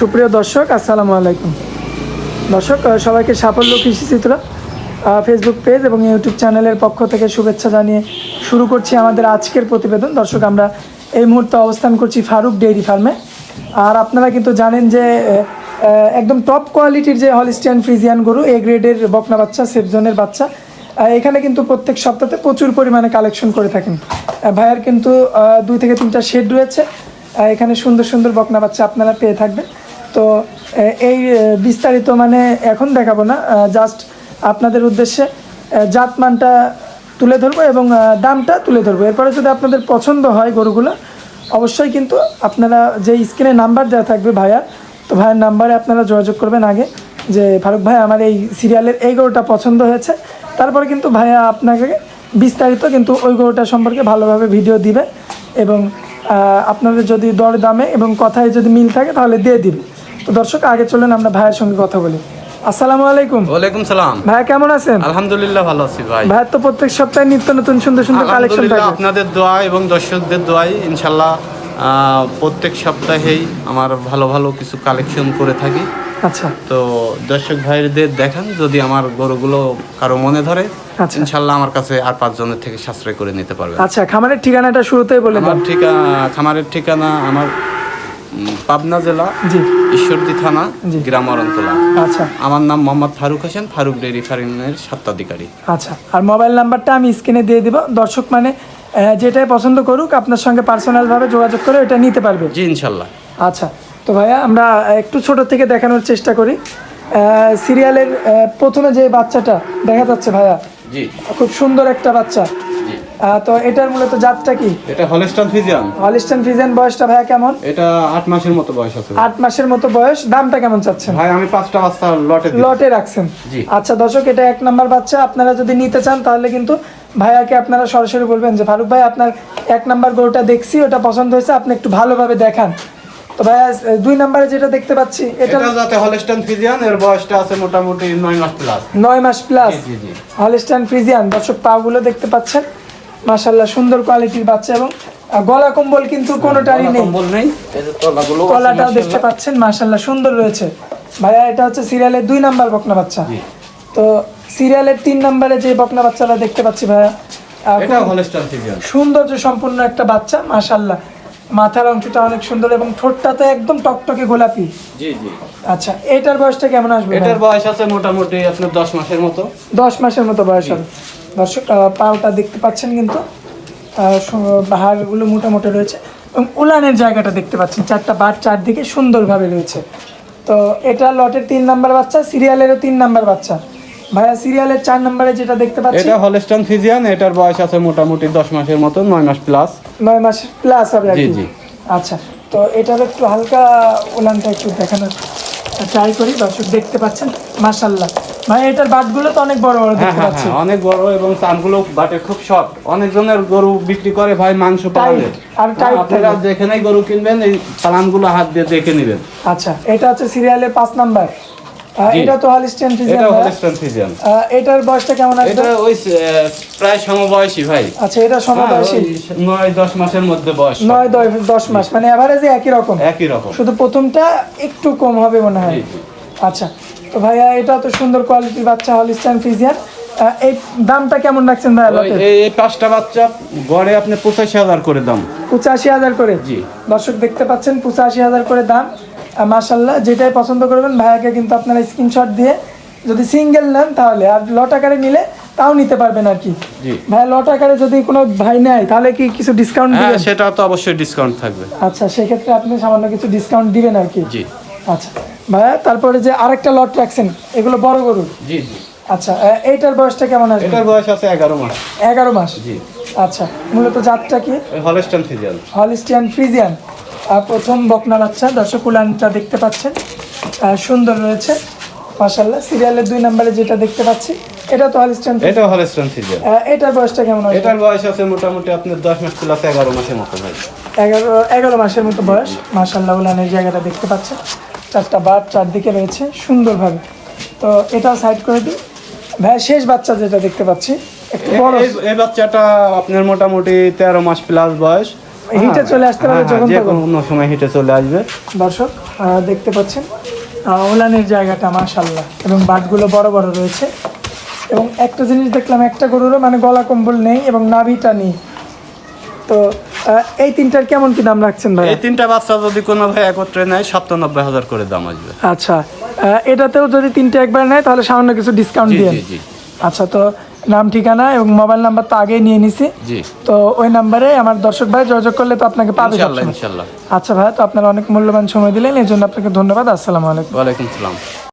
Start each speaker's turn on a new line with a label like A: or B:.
A: সুপ্রিয় দর্শক, আসসালামু আলাইকুম। দর্শক সবাইকে সাফল্য কৃষি চিত্র ফেসবুক পেজ এবং ইউটিউব চ্যানেলের পক্ষ থেকে শুভেচ্ছা জানিয়ে শুরু করছি আমাদের আজকের প্রতিবেদন। দর্শক, আমরা এই মুহূর্তে অবস্থান করছি ফারুক ডেইরি ফার্মে। আর আপনারা কিন্তু জানেন যে একদম টপ কোয়ালিটির যে হলিস্টিয়ান ফ্রিজিয়ান গরু এ গ্রেডের বকনা বাচ্চা, সেফজনের বাচ্চা এখানে কিন্তু প্রত্যেক সপ্তাহে প্রচুর পরিমাণে কালেকশন করে থাকেন। ভাইয়ার কিন্তু দুই থেকে তিনটা শেড রয়েছে। এখানে সুন্দর সুন্দর বকনা বাচ্চা আপনারা পেয়ে থাকবেন। তো এই বিস্তারিত মানে এখন দেখাবো না জাস্ট আপনাদের উদ্দেশ্যে জাতমানটা তুলে ধরবো এবং দামটা তুলে ধরবো। এরপরে যদি আপনাদের পছন্দ হয় গরুগুলো, অবশ্যই কিন্তু আপনারা যে স্ক্রিনে নাম্বার দেওয়া থাকবে ভাইয়ার, তো ভাইয়ের নাম্বারে আপনারা যোগাযোগ করবেন আগে যে, ফারুক ভাই, আমার এই সিরিয়ালের এই গরুটা পছন্দ হয়েছে। তারপরে কিন্তু ভাইয়া আপনাকে বিস্তারিত কিন্তু ওই গরুটা সম্পর্কে ভালোভাবে ভিডিও দিবে এবং আপনাদের যদি দর দামে এবং কথায় যদি মিল থাকে, তাহলে দিয়ে দিবে। তো দর্শক আগে চলেন আমরা ভাইয়ের সঙ্গে কথা বলি। আসসালামু আলাইকুম।
B: ওয়ালাইকুম সালাম।
A: ভাইয়া কেমন আছেন?
B: আলহামদুলিল্লাহ ভালো আছি ভাই।
A: ভাইয়ের তো প্রত্যেক সপ্তাহে নিত্য নতুন সুন্দর সুন্দর কালেকশন থাকে।
B: আপনাদের দোয়া এবং দর্শকদের দোয়াই ইনশাল্লাহ আহ, প্রত্যেক সপ্তাহেই আমার ভালো ভালো কিছু কালেকশন করে থাকি।
A: আচ্ছা।
B: তো দর্শক ভাইদের দেখান যদি আমার গরুগুলো কারও মনে ধরে
A: আচ্ছা।
B: ইনশাল্লাহ আমার কাছে আর পাঁচজনের থেকে সাশ্রয় করে নিতে পারবে
A: আচ্ছা খামারের ঠিকানাটা শুরুতেই বলে
B: আমার ঠিকানা খামারের ঠিকানা আমার পাবনা জেলা
A: জি।
B: ঈশ্বরদী থানা
A: জি।
B: গ্রাম অরন্তলা
A: আচ্ছা।
B: আমার নাম মোহাম্মদ ফারুক হোসেন ফারুক ডেয়ারি ফার্মের স্বত্বাধিকারী।
A: আচ্ছা আর মোবাইল নাম্বারটা আমি স্ক্রিনে দিয়ে দিব। দর্শক মানে যেটাই পছন্দ করুক আপনার সঙ্গে পার্সোনালভাবে যোগাযোগ করে এটা নিতে পারবে।
B: জি ইনশাল্লাহ।
A: আচ্ছা তো ভাইয়া আমরা একটু ছোট থেকে দেখানোর চেষ্টা করি। সিরিয়ালের প্রথমে যে বাচ্চাটা দেখা যাচ্ছে ভাইয়া
B: জি।
A: খুব সুন্দর একটা বাচ্চা। তো এটার মূলত জাতটা কি?
B: এটা হলস্টান ফিজিয়ান।
A: হলিস্টান ফিজেন বয়সটা ভাইয়া কেমন?
B: এটা আট মাসের মতো বয়স আছে।
A: আট মাসের মতো বয়স। দামটা কেমন চাচ্ছেন?
B: ভাই আমি পাঁচটা বাচ্চা লটে
A: লটে রাখছেন।
B: জি।
A: আচ্ছা দর্শক এটা এক নাম্বার বাচ্চা। আপনারা যদি নিতে চান তাহলে কিন্তু ভাইয়াকে আপনারা সরাসরি বলবেন যে ফারুক ভাই আপনার এক নাম্বার গরুটা দেখছি ওটা পছন্দ হয়েছে আপনি একটু ভালোভাবে দেখান। তো ভাইয়া দুই নাম্বারে যেটা দেখতে পাচ্ছি এটা
B: যাতে হলস্টান ফিজিয়ান এর বয়সটা আছে মোটামুটি নয় মাস প্লাস
A: নয় মাস প্লাস
B: জি জি
A: হলিস্টান ফ্রিজিয়ান দর্শক পাগুলো দেখতে পাচ্ছেন। মাশাল্লাহ সুন্দর কোয়ালিটির বাচ্চা এবং গলা কম্বল কিন্তু কোনোটারই নেই।
B: কম্বল নেই মাশাআল্লাহ।
A: দেখতে পাচ্ছেন মাশাল্লাহ সুন্দর রয়েছে। ভাইয়া এটা হচ্ছে সিরিয়ালের দুই নাম্বার বকনা বাচ্চা। তো সিরিয়ালের তিন নাম্বারে যে বকনা বাচ্চাটা দেখতে পাচ্ছি ভাইয়া সৌন্দর্য সম্পূর্ণ একটা বাচ্চা মাশাল্লাহ মাথার অংশটা অনেক সুন্দর এবং ঠোঁটটা তো একদম টকটকে গোলাপি।
B: জি জি।
A: আচ্ছা এটার বয়সটা কেমন আসবে
B: এটার বয়স আছে মোটামুটি আপনার দশ মাসের মতো।
A: দশ মাসের মতো বয়স হবে। দর্শক পাওটা দেখতে পাচ্ছেন কিন্তু হাড়গুলো মোটামুটি রয়েছে এবং উলানের জায়গাটা দেখতে পাচ্ছেন চারটা বার চারদিকে সুন্দরভাবে রয়েছে তো এটা লটের তিন নাম্বার বাচ্চা সিরিয়ালেরও তিন নাম্বার বাচ্চা ভাইয়া সিরিয়ালের চার নাম্বারে যেটা দেখতে পাচ্ছি
B: এটা হলস্টান ফিজিয়ান এটার বয়স আছে মোটামুটি দশ মাসের মতো নয় মাস প্লাস
A: নয় মাস প্লাস হবে
B: জি। জি।
A: আচ্ছা তো এটার একটু হালকা উলানটা একটু দেখানোর ট্রাই করি দর্শক দেখতে পাচ্ছেন মাশাল্লাহ ভাই এটার বাটগুলো তো অনেক বড় বড়
B: হ্যাঁ
A: দেখতে
B: হ্যাঁ
A: পাচ্ছি।
B: হ্যাঁ অনেক বড় এবং চামগুলো বাটে খুব শর্ট অনেকজনের গরু বিক্রি করে ভাই মাংস পাওয়া
A: আর
B: আপনারা যেখানেই গরু কিনবেন এই চালানগুলো হাত দিয়ে দেখে নেবেন।
A: আচ্ছা এটা হচ্ছে সিরিয়ালের পাঁচ নাম্বার। এটা তো হলিস্টিয়ান
B: এটা
A: ফিজিয়ান
B: হলস্টান ফিজিয়ান
A: এটার বয়সটা কেমন আসবে?
B: এটা ওই প্রায় সমবয়সী ভাই।
A: আচ্ছা এটা সমবয়সী
B: হ্যাঁ, ওই নয় দশ মাসের মধ্যে বয়স
A: নয় দশ দশ মাস মানে অ্যাভারেজে একই রকম।
B: একই রকম।
A: শুধু প্রথমটা একটু কম হবে মনে হয়। আচ্ছা তো ভাইয়া এটা তো সুন্দর কোয়ালিটির বাচ্চা হলিস্টিয়ান ফিজিয়ান এই দামটা কেমন রাখছেন
B: ওই এই পাঁচটা বাচ্চা গড়ে আপনি পঁচাশি হাজার করে দাম।
A: পঁচাশি হাজার করে?
B: জি।
A: দর্শক দেখতে পাচ্ছেন পঁচাশি হাজার করে দাম। মাসাল্লাহ যেটাই পছন্দ করবেন ভাইয়াকে কিন্তু আপনারা স্ক্রিনশট দিয়ে যদি সিঙ্গেল নেন তাহলে আর লট আকারে নিলে তাও নিতে পারবেন আর কি।
B: জি।
A: ভাইয়া লট আকারে যদি কোনো ভাই নেয় তাহলে কি কিছু ডিসকাউন্ট
B: হ্যাঁ
A: দিবেন?
B: সেটা তো অবশ্যই ডিসকাউন্ট থাকবে।
A: আচ্ছা সেক্ষেত্রে আপনি সামান্য কিছু ডিসকাউন্ট দিবেন আর কি।
B: জি।
A: আচ্ছা। ভাইয়া তারপরে যে আরেকটা লট রাখছেন এগুলো বড় গরু?
B: জি জি।
A: আচ্ছা এইটার বয়সটা কেমন আসবে?
B: এটার বয়স আছে এগারো মাস।
A: এগারো মাস?
B: জি।
A: আচ্ছা মূলত জাতটা কি?
B: ওই হলস্টান ফিজিয়ান
A: হলিস্টিয়ান ফ্রিজিয়ান আর প্রথম বকনা বাচ্চা দর্শক উলানটা দেখতে পাচ্ছেন। সুন্দর রয়েছে মাসাল্লাহ সিরিয়ালের দুই নম্বরে যেটা দেখতে পাচ্ছি এটা তো হলিস্টিয়ান
B: এটা হলস্টান ফিজিয়ান
A: এটার বয়সটা কেমন হবে
B: এটার বয়স আছে মোটামুটি আপনার দশ মাস প্লাস এগারো মাসের মতো ভাই।
A: এগারো এগারো মাসের মতো বয়স মাসাল্লাহ উলানের জায়গাটা দেখতে পাচ্ছেন। চারটা বার চারদিকে রয়েছে সুন্দরভাবে। তো এটা সাইড করে দিই। ভাই শেষ বাচ্চা যেটা দেখতে পাচ্ছি একটু বড়।
B: এই বাচ্চাটা আপনার মোটামুটি তেরো মাস প্লাস বয়স।
A: হিটে চলে আসতে পারে
B: হ্যাঁ,
A: যখন
B: যে
A: তখন।
B: কোনো সময় হেঁটে চলে আসবে।
A: দর্শক দেখতে পাচ্ছেন ওলানের জায়গাটা মাশাল্লাহ এবং বাটগুলো বড় বড় রয়েছে। এবং একটা জিনিস দেখলাম একটা গরুরও মানে গলা কম্বল নেই এবং নাভিটা নেই। তো এই তিনটার কেমন কি দাম রাখছেন ভাই
B: এই তিনটা বাচ্চা যদি কোনো ভাই একত্রে নেয় সাতানব্বই হাজার করে দাম আসবে।
A: আচ্ছা এটাতেও যদি তিনটে একবার নেয় তাহলে সামান্য কিছু ডিসকাউন্ট দিয়ে
B: জি জি।
A: আচ্ছা তো নাম ঠিকানা এবং মোবাইল নাম্বার তো আগেই নিয়ে নিছি।
B: জি।
A: তো ওই নাম্বারে আমার দর্শক ভাই যোগাযোগ করলে তো আপনাকে পাবে। আচ্ছা ভাই তো আপনারা অনেক মূল্যবান সময় দিলেন এই জন্য আপনাকে ধন্যবাদ। আসসালামু আলাইকুম।
B: ওয়ালাইকুম সালাম।